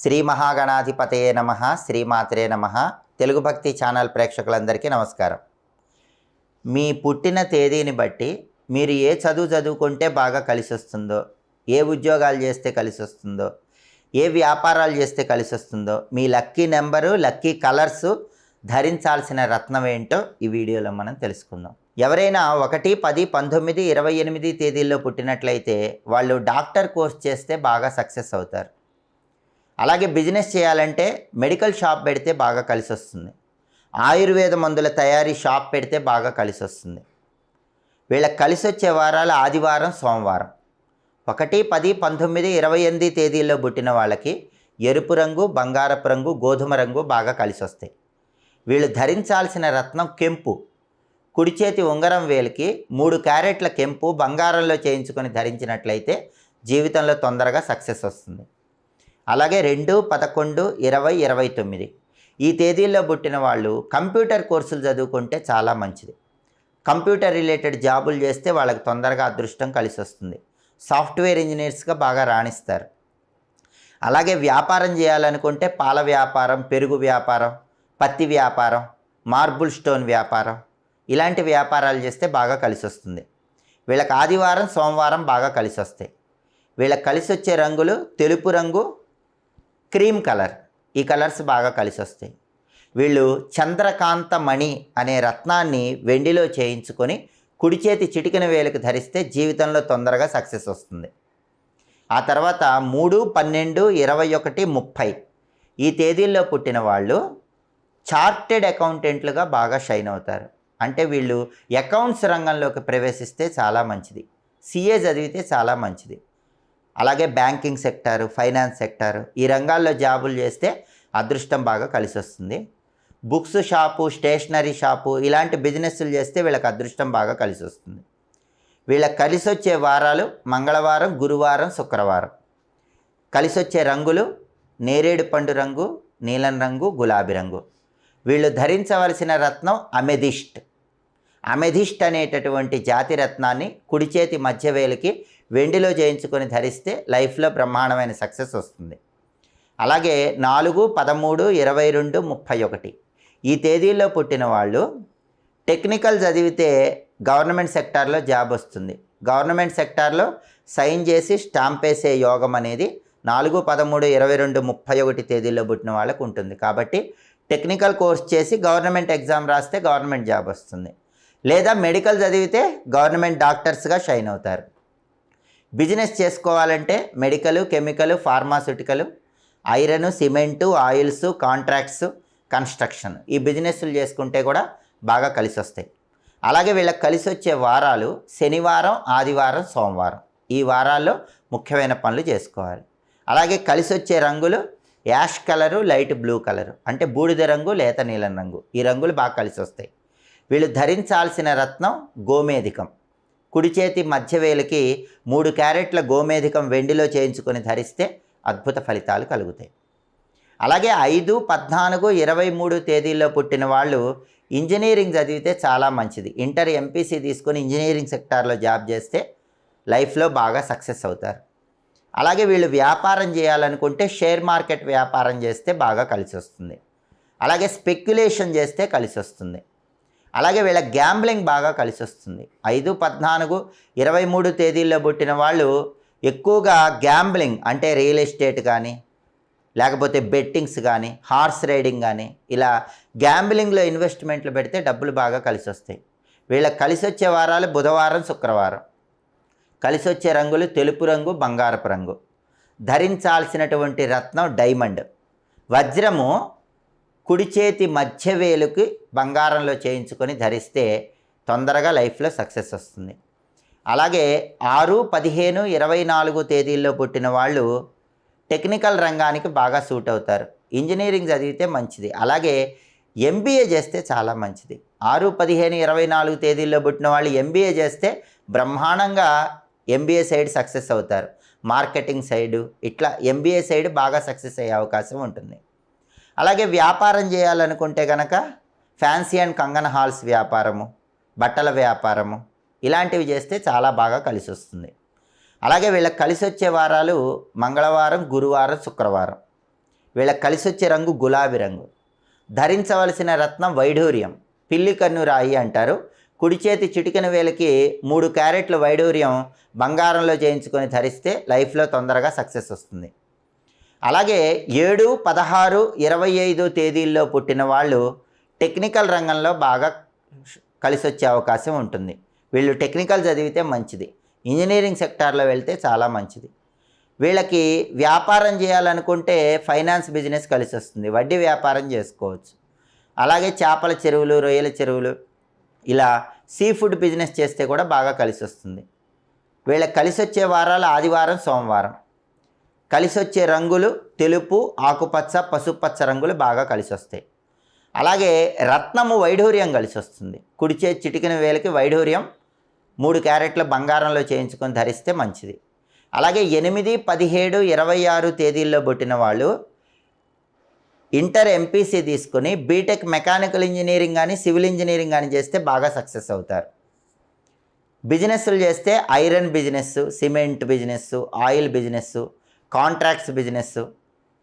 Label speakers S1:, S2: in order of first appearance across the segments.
S1: శ్రీ మహాగణాధిపతయే నమ శ్రీమాత్రే నమ. తెలుగు భక్తి ఛానల్ ప్రేక్షకులందరికీ నమస్కారం. మీ పుట్టిన తేదీని బట్టి మీరు ఏ చదువు చదువుకుంటే బాగా కలిసి వస్తుందో ఏ ఉద్యోగాలు చేస్తే కలిసి వస్తుందో ఏ వ్యాపారాలు చేస్తే కలిసి వస్తుందో మీ లక్కీ నెంబరు లక్కీ కలర్స్ ధరించాల్సిన రత్నం ఏంటో ఈ వీడియోలో మనం తెలుసుకుందాం. ఎవరైనా ఒకటి పది పంతొమ్మిది ఇరవై ఎనిమిది తేదీల్లో పుట్టినట్లయితే వాళ్ళు డాక్టర్ కోర్స్ చేస్తే బాగా సక్సెస్ అవుతారు. అలాగే బిజినెస్ చేయాలంటే మెడికల్ షాప్ పెడితే బాగా కలిసి వస్తుంది ఆయుర్వేద మందుల తయారీ షాప్ పెడితే బాగా కలిసి వస్తుంది వీళ్ళకి కలిసి వచ్చే వారాలు ఆదివారం సోమవారం. ఒకటి పది పంతొమ్మిది ఇరవై ఎనిమిది తేదీల్లో పుట్టిన వాళ్ళకి ఎరుపు రంగు బంగారపు రంగు గోధుమ రంగు బాగా కలిసి వస్తాయి వీళ్ళు ధరించాల్సిన రత్నం కెంపు. కుడి చేతి ఉంగరం వేలికి మూడు క్యారెట్ల కెంపు బంగారంలో చేయించుకొని ధరించినట్లయితే జీవితంలో తొందరగా సక్సెస్ వస్తుంది. అలాగే రెండు పదకొండు ఇరవై ఇరవై తొమ్మిది. ఈ తేదీల్లో పుట్టిన వాళ్ళు కంప్యూటర్ కోర్సులు చదువుకుంటే చాలా మంచిది. కంప్యూటర్ రిలేటెడ్ జాబులు చేస్తే వాళ్ళకి తొందరగా అదృష్టం కలిసి వస్తుంది సాఫ్ట్వేర్ ఇంజనీర్స్గా బాగా రాణిస్తారు. అలాగే వ్యాపారం చేయాలనుకుంటే పాల వ్యాపారం పెరుగు వ్యాపారం పత్తి వ్యాపారం మార్బుల్ స్టోన్ వ్యాపారం ఇలాంటి వ్యాపారాలు చేస్తే బాగా కలిసి వస్తుంది వీళ్ళకి ఆదివారం సోమవారం బాగా కలిసి వస్తాయి వీళ్ళకి కలిసి వచ్చే రంగులు తెలుపు రంగు క్రీమ్ కలర్. ఈ కలర్స్ బాగా కలిసి వస్తాయి వీళ్ళు చంద్రకాంత మణి అనే రత్నాన్ని వెండిలో చేయించుకొని కుడి చేతి చిటికిన వేలకు ధరిస్తే జీవితంలో తొందరగా సక్సెస్ వస్తుంది. ఆ తర్వాత మూడు పన్నెండు ఇరవై ఒకటి ముప్పై. ఈ తేదీల్లో పుట్టిన వాళ్ళు చార్టెడ్ అకౌంటెంట్లుగా బాగా షైన్ అవుతారు. అంటే వీళ్ళు అకౌంట్స్ రంగంలోకి ప్రవేశిస్తే చాలా మంచిది. సిఏ చదివితే చాలా మంచిది. అలాగే బ్యాంకింగ్ సెక్టారు ఫైనాన్స్ సెక్టారు ఈ రంగాల్లో జాబులు చేస్తే అదృష్టం బాగా కలిసి వస్తుంది బుక్స్ షాపు స్టేషనరీ షాపు ఇలాంటి బిజినెస్లు చేస్తే వీళ్ళకి అదృష్టం బాగా కలిసి వస్తుంది వీళ్ళకి కలిసి వచ్చే వారాలు మంగళవారం గురువారం శుక్రవారం. కలిసి వచ్చే రంగులు నేరేడు పండు రంగు నీలం రంగు గులాబీ రంగు. వీళ్ళు ధరించవలసిన రత్నం అమెధిస్ట్ అమెధిస్ట్ అనేటటువంటి జాతి రత్నాన్ని కుడి చేతి మధ్య వేలికి వెండిలో చేయించుకొని ధరిస్తే లైఫ్లో బ్రహ్మాండమైన సక్సెస్ వస్తుంది. అలాగే నాలుగు పదమూడు ఇరవై రెండు ముప్పై ఒకటి. ఈ తేదీల్లో పుట్టిన వాళ్ళు టెక్నికల్ చదివితే గవర్నమెంట్ సెక్టార్లో జాబ్ వస్తుంది. గవర్నమెంట్ సెక్టార్లో సైన్ చేసి స్టాంప్ వేసే యోగం అనేది నాలుగు పదమూడు ఇరవై రెండు ముప్పై ఒకటి తేదీల్లో పుట్టిన వాళ్ళకు ఉంటుంది. కాబట్టి టెక్నికల్ కోర్స్ చేసి గవర్నమెంట్ ఎగ్జామ్ రాస్తే గవర్నమెంట్ జాబ్ వస్తుంది. లేదా మెడికల్ చదివితే గవర్నమెంట్ డాక్టర్స్గా షైన్ అవుతారు. బిజినెస్ చేసుకోవాలంటే medical chemical pharmaceutical iron cement oils contracts construction ఈ బిజినెస్లు చేసుకుంటే కూడా బాగా కలిసి వస్తాయి అలాగే వీళ్ళకి కలిసి వచ్చే వారాలు శనివారం ఆదివారం సోమవారం ఈ వారాల్లో ముఖ్యమైన పనులు చేసుకోవాలి. అలాగే కలిసి వచ్చే రంగులు ash colour light blue colour అంటే బూడిద రంగు లేత నీలం రంగు ఈ రంగులు బాగా కలిసి వస్తాయి వీళ్ళు ధరించాల్సిన రత్నం గోమేధికం. కుడి చేతి మధ్యవేలికి మూడు క్యారెట్ల గోమేధికం వెండిలో చేయించుకొని ధరిస్తే అద్భుత ఫలితాలు కలుగుతాయి. అలాగే ఐదు పద్నాలుగు ఇరవై మూడు తేదీల్లో పుట్టిన వాళ్ళు ఇంజనీరింగ్ చదివితే చాలా మంచిది. ఇంటర్ ఎంపీసీ తీసుకొని ఇంజనీరింగ్ సెక్టార్లో జాబ్ చేస్తే లైఫ్లో బాగా సక్సెస్ అవుతారు. అలాగే వీళ్ళు వ్యాపారం చేయాలనుకుంటే షేర్ మార్కెట్ వ్యాపారం చేస్తే బాగా కలిసి వస్తుంది అలాగే స్పెక్యులేషన్ చేస్తే కలిసి వస్తుంది అలాగే వీళ్ళ గ్యాంబ్లింగ్ బాగా కలిసి వస్తుంది ఐదు పద్నాలుగు ఇరవై మూడు తేదీల్లో పుట్టిన వాళ్ళు ఎక్కువగా గ్యాంబ్లింగ్ అంటే రియల్ ఎస్టేట్ కానీ లేకపోతే బెట్టింగ్స్ కానీ హార్స్ రైడింగ్ కానీ ఇలా గ్యాంబ్లింగ్లో ఇన్వెస్ట్మెంట్లు పెడితే డబ్బులు బాగా కలిసి వస్తాయి వీళ్ళకి కలిసి వచ్చే వారాలు బుధవారం శుక్రవారం. కలిసి వచ్చే రంగులు తెలుపు రంగు బంగారపు రంగు. ధరించాల్సినటువంటి రత్నం డైమండ్. వజ్రము కుడి చేతి మధ్య వేలుకి బంగారంలో చేయించుకొని ధరిస్తే తొందరగా లైఫ్లో సక్సెస్ వస్తుంది. అలాగే ఆరు పదిహేను ఇరవై నాలుగు తేదీల్లో పుట్టిన వాళ్ళు టెక్నికల్ రంగానికి బాగా సూట్ అవుతారు. ఇంజనీరింగ్ చదివితే మంచిది. అలాగే ఎంబీఏ చేస్తే చాలా మంచిది. ఆరు పదిహేను ఇరవై నాలుగు తేదీల్లో పుట్టిన వాళ్ళు ఎంబీఏ చేస్తే బ్రహ్మాండంగా ఎంబీఏ సైడ్ సక్సెస్ అవుతారు. మార్కెటింగ్ సైడు ఇట్లా ఎంబీఏ సైడ్ బాగా సక్సెస్ అయ్యే అవకాశం ఉంటుంది. అలాగే వ్యాపారం చేయాలనుకుంటే కనుక ఫ్యాన్సీ అండ్ కంగన్ హాల్స్ వ్యాపారము బట్టల వ్యాపారము ఇలాంటివి చేస్తే చాలా బాగా కలిసి వస్తుంది అలాగే వీళ్ళకి కలిసి వచ్చే వారాలు మంగళవారం గురువారం శుక్రవారం. వీళ్ళకి కలిసి వచ్చే రంగు గులాబీ రంగు. ధరించవలసిన రత్నం వైఢూర్యం. పిల్లి కన్ను రాయి అంటారు. కుడి చేతి చిటికెన వేలకి మూడు క్యారెట్లు వైఢూర్యం బంగారంలో చేయించుకొని ధరిస్తే లైఫ్లో తొందరగా సక్సెస్ వస్తుంది. అలాగే ఏడు పదహారు ఇరవై ఐదు తేదీల్లో పుట్టిన వాళ్ళు టెక్నికల్ రంగంలో బాగా కలిసి వచ్చే అవకాశం ఉంటుంది. వీళ్ళు టెక్నికల్ చదివితే మంచిది. ఇంజనీరింగ్ సెక్టార్లో వెళ్తే చాలా మంచిది. వీళ్ళకి వ్యాపారం చేయాలనుకుంటే ఫైనాన్స్ బిజినెస్ కలిసి వస్తుంది వడ్డీ వ్యాపారం చేసుకోవచ్చు. అలాగే చేపల చెరువులు రొయ్యల చెరువులు ఇలా సీ ఫుడ్ బిజినెస్ చేస్తే కూడా బాగా కలిసి వస్తుంది వీళ్ళకి కలిసి వచ్చే వారాలు ఆదివారం సోమవారం. కలిసి వచ్చే రంగులు తెలుపు ఆకుపచ్చ పసుపచ్చ రంగులు బాగా కలిసి వస్తాయి అలాగే రత్నము వైఢూర్యం కలిసి వస్తుంది కుడిచే చిటికిన వేలకి వైఢూర్యం మూడు క్యారెట్ల బంగారంలో చేయించుకొని ధరిస్తే మంచిది. అలాగే ఎనిమిది పదిహేడు ఇరవై ఆరు తేదీల్లో పుట్టిన వాళ్ళు ఇంటర్ ఎంపీసీ తీసుకుని బీటెక్ మెకానికల్ ఇంజనీరింగ్ కానీ సివిల్ ఇంజనీరింగ్ కానీ చేస్తే బాగా సక్సెస్ అవుతారు. బిజినెస్లు చేస్తే iron business cement business oil business contracts business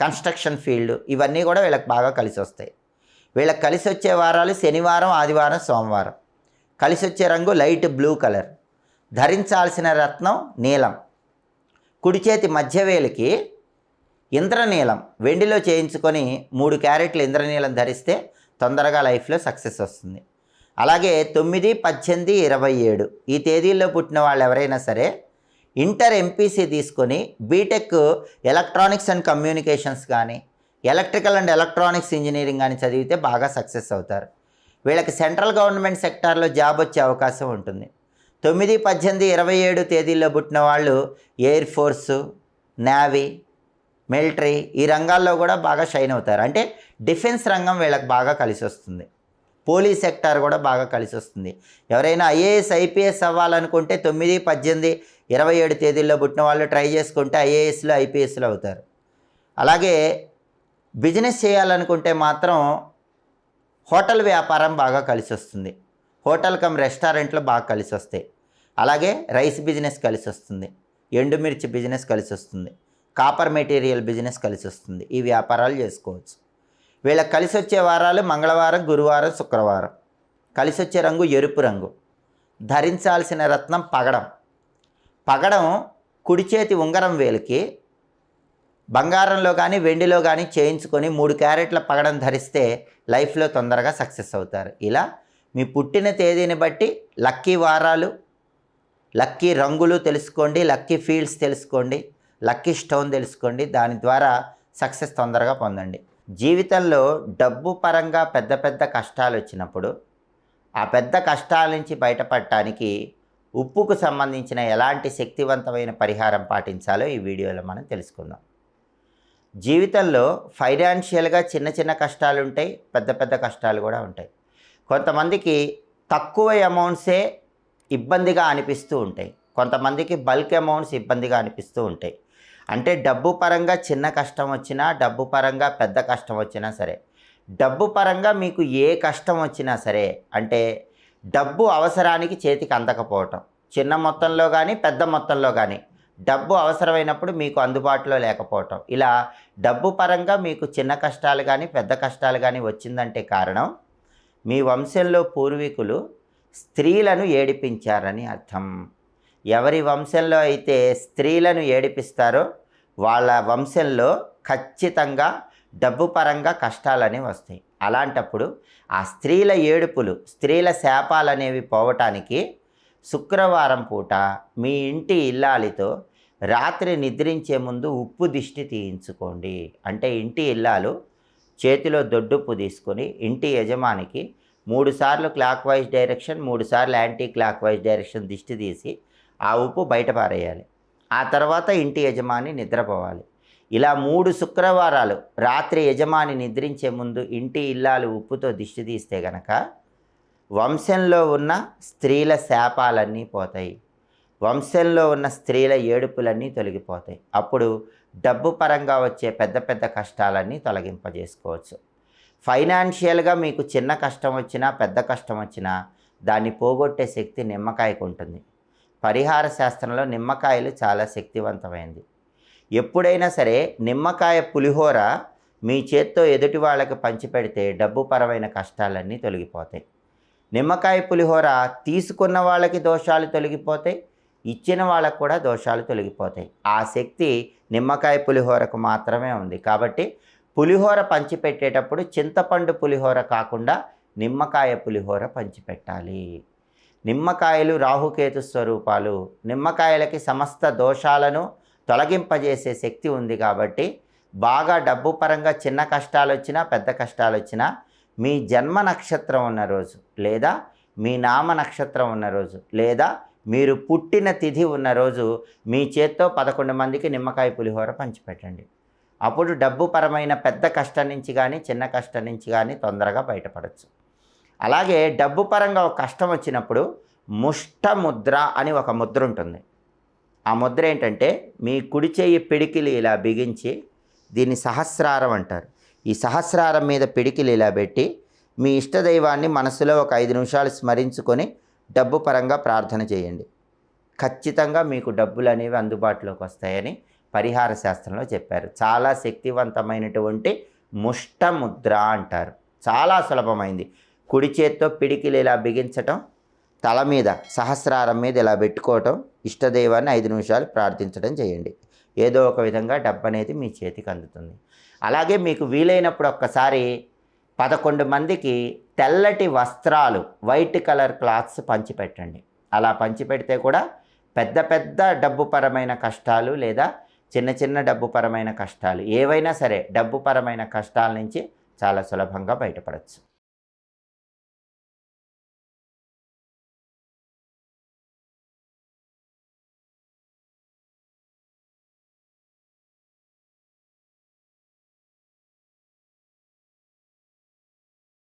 S1: construction field ఇవన్నీ కూడా వీళ్ళకి బాగా కలిసి వస్తాయి. వీళ్ళకి కలిసి వచ్చే వారాలు శనివారం ఆదివారం సోమవారం. కలిసి వచ్చే రంగు లైట్ బ్లూ కలర్. ధరించాల్సిన రత్నం నీలం. కుడి చేతి మధ్యవేలికి ఇంద్రనీలం. వెండిలో చేయించుకొని మూడు క్యారెట్లు ఇంద్రనీలం ధరిస్తే తొందరగా లైఫ్లో సక్సెస్ వస్తుంది. అలాగే తొమ్మిది పద్దెనిమిది ఇరవై ఏడు. ఈ తేదీల్లో పుట్టిన వాళ్ళు ఎవరైనా సరే ఇంటర్ ఎంపీసీ తీసుకొని B Tech electronics and communications కానీ ఎలక్ట్రికల్ అండ్ ఎలక్ట్రానిక్స్ ఇంజనీరింగ్ కానీ చదివితే బాగా సక్సెస్ అవుతారు. వీళ్ళకి సెంట్రల్ గవర్నమెంట్ సెక్టార్లో జాబ్ వచ్చే అవకాశం ఉంటుంది. తొమ్మిది పద్దెనిమిది ఇరవై ఏడు తేదీల్లో పుట్టిన వాళ్ళు ఎయిర్ ఫోర్సు నేవీ మిలిటరీ ఈ రంగాల్లో కూడా బాగా షైన్ అవుతారు. అంటే డిఫెన్స్ రంగం వీళ్ళకి బాగా కలిసి వస్తుంది. పోలీస్ సెక్టార్ కూడా బాగా కలిసి వస్తుంది. ఎవరైనా ఐఏఎస్ ఐపీఎస్ అవ్వాలనుకుంటే తొమ్మిది పద్దెనిమిది ఇరవై ఏడు తేదీల్లో పుట్టిన వాళ్ళు ట్రై చేసుకుంటే ఐఏఎస్లో ఐపీఎస్లు అవుతారు. అలాగే బిజినెస్ చేయాలనుకుంటే మాత్రం హోటల్ వ్యాపారం బాగా కలిసి వస్తుంది హోటల్ కమ్ రెస్టారెంట్లు బాగా కలిసి వస్తాయి అలాగే రైస్ బిజినెస్ కలిసి వస్తుంది ఎండుమిర్చి బిజినెస్ కలిసి వస్తుంది కాపర్ మెటీరియల్ బిజినెస్ కలిసి వస్తుంది ఈ వ్యాపారాలు చేసుకోవచ్చు. వీళ్ళకి కలిసి వచ్చే వారాలు మంగళవారం గురువారం శుక్రవారం. కలిసి వచ్చే రంగు ఎరుపు రంగు. ధరించాల్సిన రత్నం పగడం. పగడం కుడి చేతి ఉంగరం వేలికి బంగారంలో కానీ వెండిలో కానీ చేయించుకొని మూడు క్యారెట్ల పగడం ధరిస్తే లైఫ్లో తొందరగా సక్సెస్ అవుతారు. ఇలా మీ పుట్టిన తేదీని బట్టి లక్కీ వారాలు లక్కీ రంగులు తెలుసుకోండి లక్కీ ఫీల్డ్స్ తెలుసుకోండి లక్కీ స్టోన్ తెలుసుకోండి. దాని ద్వారా సక్సెస్ తొందరగా పొందండి. జీవితంలో డబ్బు పరంగా పెద్ద పెద్ద కష్టాలు వచ్చినప్పుడు ఆ పెద్ద కష్టాల నుంచి బయటపడటానికి ఉప్పుకు సంబంధించిన ఎలాంటి శక్తివంతమైన పరిహారం పాటించాలో ఈ వీడియోలో మనం తెలుసుకుందాం. జీవితంలో ఫైనాన్షియల్గా చిన్న చిన్న కష్టాలు ఉంటాయి పెద్ద పెద్ద కష్టాలు కూడా ఉంటాయి. కొంతమందికి తక్కువ అమౌంట్సే ఇబ్బందిగా అనిపిస్తూ ఉంటాయి. కొంతమందికి బల్క్ అమౌంట్స్ ఇబ్బందిగా అనిపిస్తూ ఉంటాయి. అంటే డబ్బు పరంగా చిన్న కష్టం వచ్చినా డబ్బు పరంగా పెద్ద కష్టం వచ్చినా సరే డబ్బు పరంగా మీకు ఏ కష్టం వచ్చినా సరే అంటే డబ్బు అవసరానికి చేతికి అందకపోవటం. చిన్న మొత్తంలో కానీ పెద్ద మొత్తంలో కానీ డబ్బు అవసరమైనప్పుడు మీకు అందుబాటులో లేకపోవటం. ఇలా డబ్బు పరంగా మీకు చిన్న కష్టాలు కానీ పెద్ద కష్టాలు కానీ వచ్చిందంటే కారణం మీ వంశంలో పూర్వీకులు స్త్రీలను ఏడిపించారని అర్థం. ఎవరి వంశంలో అయితే స్త్రీలను ఏడిపిస్తారో వాళ్ళ వంశంలో ఖచ్చితంగా డబ్బు పరంగా కష్టాలనే వస్తాయి. అలాంటప్పుడు ఆ స్త్రీల ఏడుపులు స్త్రీల శాపాలనేవి పోవటానికి శుక్రవారం పూట మీ ఇంటి ఇల్లాలితో రాత్రి నిద్రించే ముందు ఉప్పు దిష్టి తీయించుకోండి. అంటే ఇంటి ఇల్లాలు చేతిలో దొడ్డుప్పు తీసుకొని ఇంటి యజమానికి మూడు సార్లు క్లాక్ వైజ్ డైరెక్షన్ మూడు సార్లు యాంటీ క్లాక్ వైజ్ డైరెక్షన్ దిష్టి తీసి ఆ ఉప్పు బయట పారేయాలి. ఆ తర్వాత ఇంటి యజమాని నిద్రపోవాలి. ఇలా మూడు శుక్రవారాలు రాత్రి యజమాని నిద్రించే ముందు ఇంటి ఇల్లాలు ఉప్పుతో దిష్టి తీస్తే గనక వంశంలో ఉన్న స్త్రీల శాపాలన్నీ పోతాయి. వంశంలో ఉన్న స్త్రీల ఏడుపులన్నీ తొలగిపోతాయి. అప్పుడు డబ్బు పరంగా వచ్చే పెద్ద పెద్ద కష్టాలన్నీ తొలగింపజేసుకోవచ్చు. ఫైనాన్షియల్గా మీకు చిన్న కష్టం వచ్చినా పెద్ద కష్టం వచ్చినా దాన్ని పోగొట్టే శక్తి నిమ్మకాయకు ఉంటుంది. పరిహార శాస్త్రంలో నిమ్మకాయలు చాలా శక్తివంతమైంది ఎప్పుడైనా సరే నిమ్మకాయ పులిహోర మీ చేత్తో ఎదుటి వాళ్ళకి పంచిపెడితే డబ్బు పరమైన కష్టాలన్నీ తొలగిపోతాయి. నిమ్మకాయ పులిహోర తీసుకున్న వాళ్ళకి దోషాలు తొలగిపోతాయి ఇచ్చిన వాళ్ళకు కూడా దోషాలు తొలగిపోతాయి. ఆ శక్తి నిమ్మకాయ పులిహోరకు మాత్రమే ఉంది. కాబట్టి పులిహోర పంచిపెట్టేటప్పుడు చింతపండు పులిహోర కాకుండా నిమ్మకాయ పులిహోర పంచిపెట్టాలి. నిమ్మకాయలు రాహుకేతు స్వరూపాలు నిమ్మకాయలకి సమస్త దోషాలను తొలగింపజేసే శక్తి ఉంది కాబట్టి బాగా డబ్బు పరంగా చిన్న కష్టాలు వచ్చినా పెద్ద కష్టాలు వచ్చినా మీ జన్మ నక్షత్రం ఉన్న రోజు లేదా మీ నామ నక్షత్రం ఉన్న రోజు లేదా మీరు పుట్టిన తిథి ఉన్న రోజు మీ చేత్తో పదకొండు మందికి నిమ్మకాయ పులిహోర పంచిపెట్టండి. అప్పుడు డబ్బు పరమైన పెద్ద కష్టం నుంచి కానీ చిన్న కష్టం నుంచి కానీ తొందరగా బయటపడవచ్చు అలాగే డబ్బు పరంగా ఒక కష్టం వచ్చినప్పుడు ముష్ట ముద్ర అని ఒక ముద్ర ఉంటుంది. ఆ ముద్ర ఏంటంటే మీ కుడి చేయి పిడికిలి ఇలా బిగించి దీన్ని సహస్రారం అంటారు. ఈ సహస్రారం మీద పిడికిలు ఇలా పెట్టి మీ ఇష్టదైవాన్ని మనసులో ఒక ఐదు నిమిషాలు స్మరించుకొని డబ్బు పరంగా ప్రార్థన చేయండి. ఖచ్చితంగా మీకు డబ్బులు అనేవి అందుబాటులోకి వస్తాయని పరిహార శాస్త్రంలో చెప్పారు. చాలా శక్తివంతమైనటువంటి ముష్ట ముద్ర అంటారు. చాలా సులభమైంది. కుడి చేత్తో పిడికిలు ఇలా బిగించటం తల మీద సహస్రారం మీద ఇలా పెట్టుకోవటం ఇష్టదైవాన్ని ఐదు నిమిషాలు ప్రార్థించడం చేయండి. ఏదో ఒక విధంగా డబ్బు అనేది మీ చేతికి అందుతుంది. అలాగే మీకు వీలైనప్పుడు ఒక్కసారి పదకొండు మందికి తెల్లటి వస్త్రాలు వైట్ కలర్ క్లాత్స్ పంచిపెట్టండి. అలా పంచిపెడితే కూడా పెద్ద పెద్ద డబ్బుపరమైన కష్టాలు లేదా చిన్న చిన్న డబ్బుపరమైన కష్టాలు ఏవైనా సరే డబ్బుపరమైన కష్టాల నుంచి చాలా సులభంగా బయటపడవచ్చు